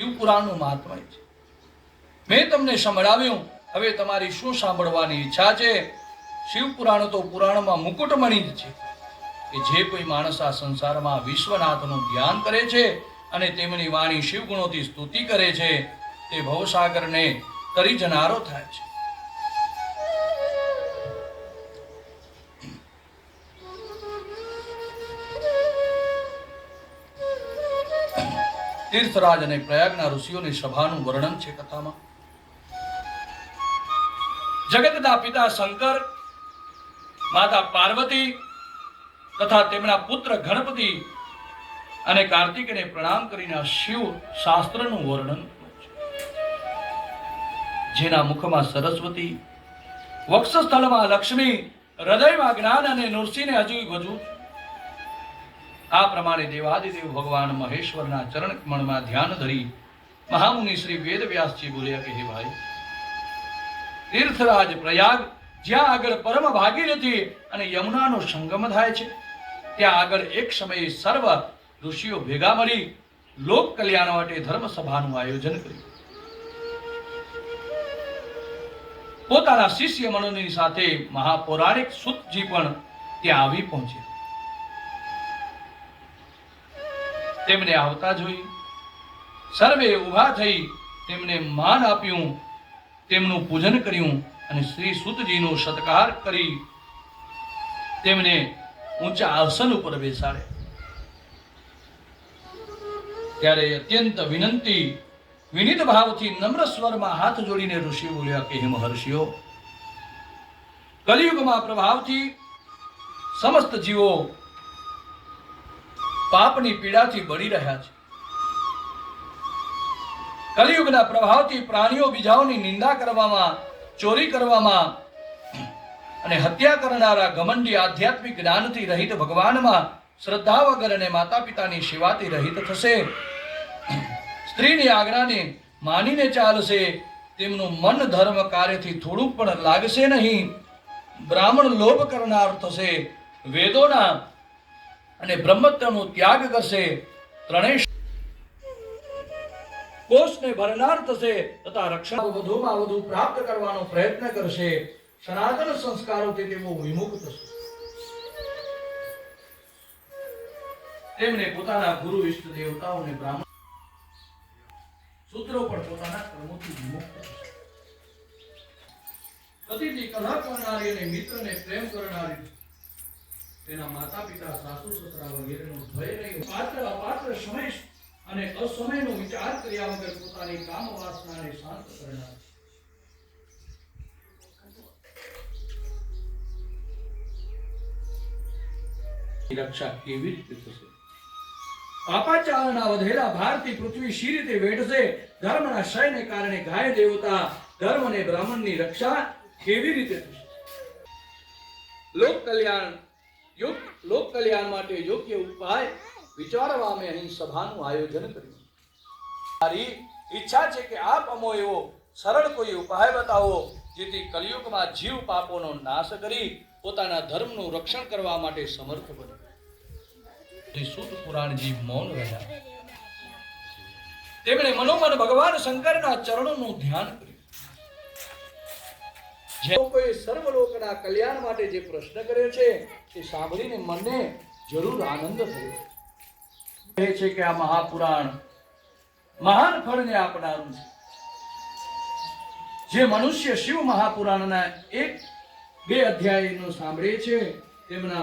શિવ પુરાણનું મહાત્મય છે. મેં તમને સંભળાવ્યું, હવે તમારી શું સાંભળવાની ઈચ્છા છે? શિવપુરાણ તો પુરાણમાં મુકુટમણિ જ છે. કે જે કોઈ માણસ આ સંસારમાં વિશ્વનાથનું ધ્યાન કરે છે અને તેમની વાણી શિવગુણોથી સ્તુતિ કરે છે, તે ભવસાગરને તરી જનારો થાય છે. તીર્થરાજ અને પ્રયાગના ઋષિઓની સભાનું વર્ણન છે કથામાં જગતના પિતા શંકર, માતા પાર્વતી તથા તેમના પુત્ર ગણપતિ અને કાર્તિકને પ્રણામ કરીને શિવ શાસ્ત્રનું વર્ણન. જેના મુખમાં સરસ્વતી, વક્ષસ્થળમાં લક્ષ્મી, હૃદયમાં જ્ઞાન અને નૃસિંહને હજુ વધુ આ પ્રમાણે દેવાદિદેવ ભગવાન મહેશ્વરના ચરણ કમળમાં ધ્યાન ધરી મહામુનિ શ્રી વેદવ્યાસજી બોલ્યા કે, હે ભાઈ, તીર્થરાજ પ્રયાગ જ્યાં આગળ પરમ ભાગીરથી અને યમુનાનો સંગમ થાય છે, ત્યાં આગળ એક સમયે સર્વ ઋષિઓ ભેગા મળી લોક કલ્યાણ માટે ધર્મ સભાનું આયોજન કર્યું. પોતાના શિષ્ય મનોની સાથે મહાપૌરાણિક સુતજી પણ ત્યાં આવી પહોંચ્યા. તેમને આવતા જોઈ. સર્વે ઊભા થઈ તેમને માન આપ્યું, તેમનું પૂજન કર્યું અને શ્રી સુતજીનો સત્કાર કરી. તેમને ઊંચા આસન ઉપર બેસાડ્યા. ત્યારે અત્યંત વિનંતી, વિનિત ભાવથી નમ્ર સ્વરમાં હાથ જોડીને ઋષિ બોલ્યા કે, હે મહર્ષિઓ, કલિયુગમાં પ્રભાવથી સમસ્ત જીવો પાપની પીડાથી બળી રહ્યા છે. કલિયુગના પ્રભાવથી પ્રાણીઓ બીજાઓની નિંદા કરવામાં, ચોરી કરવામાં અને હત્યા કરનારા ઘમંડી આધ્યાત્મિક જ્ઞાનથી રહિત ભગવાનમાં શ્રદ્ધા વગર અને માતા પિતાની સેવાથી રહિત થશે. સ્ત્રીની આજ્ઞાને માનીને ચાલશે, તેમનું મન ધર્મ કાર્યથી થોડું પણ લાગશે નહીં. બ્રાહ્મણ લોભ કરનાર થશે, વેદોના અને બ્રહ્મત્વનો ત્યાગ કરશે ત્રણેય કોષને ભરનાર થશે તથા રક્ષણ વધુમાં વધુ પ્રાપ્ત કરવાનો પ્રયત્ન કરશે. સનાતન સંસ્કારોથી તેઓ વિમુખ થશે. તેમણે પોતાના ગુરુ ઇષ્ટ દેવતાઓને બ્રાહ્મણ સૂત્રો પણ પોતાના કર્મોથી વિમુક્ત થશે. પતિથી કલા કરનારી અને મિત્રને પ્રેમ કરનારી તેના માતા પિતા સાસુ સસરા વગેરેનો ભય નહીં પાત્ર અપાત્ર સમય અને અસમયનો વિચાર કર્યા વગર પોતાની કામ વાસનાને શાંત કરનાર. રક્ષા કેવી રીતે થશે? પાપાચારના વધેલા ભારતી પૃથ્વી શી રીતે વેઠશે ધર્મના ક્ષયને કારણે ગાય દેવતા ધર્મ અને બ્રાહ્મણની રક્ષા કેવી રીતે થશે? લોક કલ્યાણ યોગ લોક કલ્યાણ માટે યોગ્ય ઉપાય વિચારવા અમે અહીં સભાનું આયોજન કર્યું. મારી ઈચ્છા છે કે આપ અમો એવો સરળ કોઈ ઉપાય બતાવો, જેથી કલિયુગમાં જીવ પાપોનો નાશ કરી પોતાના ધર્મનું રક્ષણ કરવા માટે સમર્થ બને. શ્રી સુત પુરાણજી મૌન રહ્યા. તેમણે મનોમન ભગવાન શંકરના ચરણોનું ધ્યાન કર્યું. જે લોકોએ સર્વલોકના કલ્યાણ માટે જે પ્રશ્ન કર્યો છે તે સાંભળીને મને જરૂર આનંદ થયો. કહે છે કે આ મહાપુરાણ મહાન ફળને આપનારું છે. જે મનુષ્ય શિવ મહાપુરાણના એક બે અધ્યાયનો સાંભળે છે, તેમના